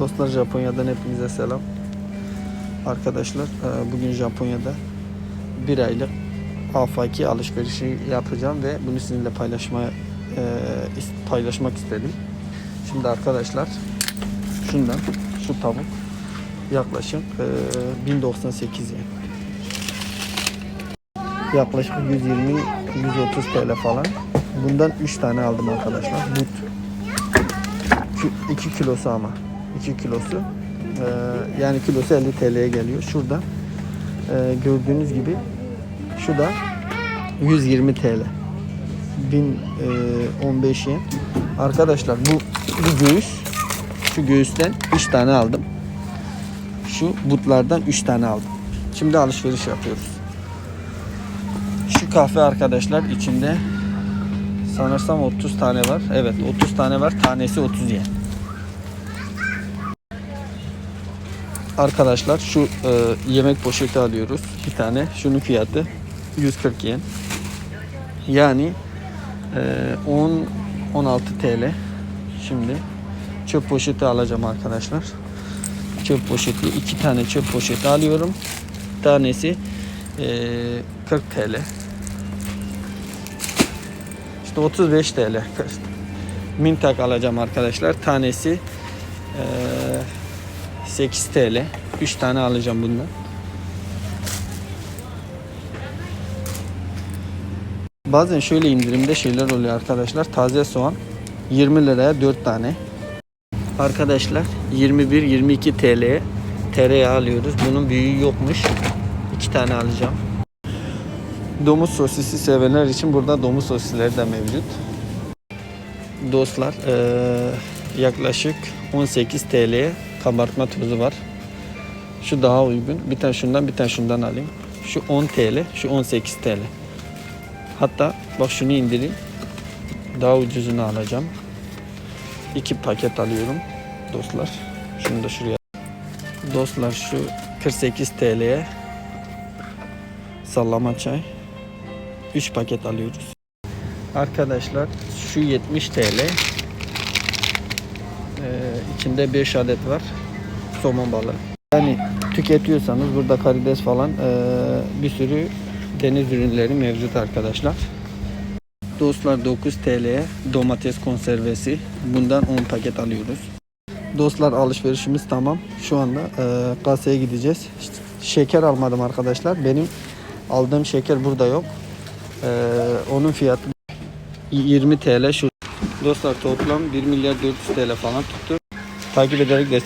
Dostlar Japonya'dan hepinize selam. Arkadaşlar e, bugün Japonya'da bir aylık afaki alışverişi yapacağım ve bunu sizinle paylaşmaya e, paylaşmak istedim. Şimdi arkadaşlar şundan şu tavuk yaklaşık e, 1098 yen. Yaklaşık 120 130 TL falan. Bundan 3 tane aldım arkadaşlar. But 2 kilosu ama. 2 kilosu. Ee, yani kilosu 50 TL'ye geliyor. Şurada e, gördüğünüz gibi şu da 120 TL. 1015 yen. Arkadaşlar bu bir göğüs. Şu göğüsten 3 tane aldım. Şu butlardan 3 tane aldım. Şimdi alışveriş yapıyoruz. Şu kahve arkadaşlar içinde sanırsam 30 tane var. Evet 30 tane var. Tanesi 30 yen. Arkadaşlar şu e, yemek poşeti alıyoruz. Bir tane. Şunun fiyatı 140 yen. Yani e, 10 16 TL. Şimdi çöp poşeti alacağım arkadaşlar. Çöp poşeti iki tane çöp poşeti alıyorum. Tanesi e, 40 TL. İşte 35 TL. Mintak alacağım arkadaşlar. Tanesi eee 8 TL. 3 tane alacağım bundan. Bazen şöyle indirimde şeyler oluyor arkadaşlar. Taze soğan 20 liraya 4 tane. Arkadaşlar 21-22 TL'ye tereyağı alıyoruz. Bunun büyüğü yokmuş. 2 tane alacağım. Domuz sosisi sevenler için burada domuz sosisleri de mevcut. Dostlar yaklaşık 18 TL'ye kabartma tozu var. Şu daha uygun. Bir tane şundan bir tane şundan alayım. Şu 10 TL, şu 18 TL. Hatta bak şunu indireyim. Daha ucuzunu alacağım. İki paket alıyorum dostlar. Şunu da şuraya. Dostlar şu 48 TL'ye sallama çay. 3 paket alıyoruz. Arkadaşlar şu 70 TL. Ee, içinde 5 adet var. Somon balığı. Yani tüketiyorsanız burada karides falan ee, bir sürü deniz ürünleri mevcut arkadaşlar. Dostlar 9 TL'ye domates konservesi. Bundan 10 paket alıyoruz. Dostlar alışverişimiz tamam. Şu anda ee, kasaya gideceğiz. Şeker almadım arkadaşlar. Benim aldığım şeker burada yok. Ee, onun fiyatı 20 TL şu. Dostlar toplam 1 milyar 400 TL falan tuttu. Takip ederek destek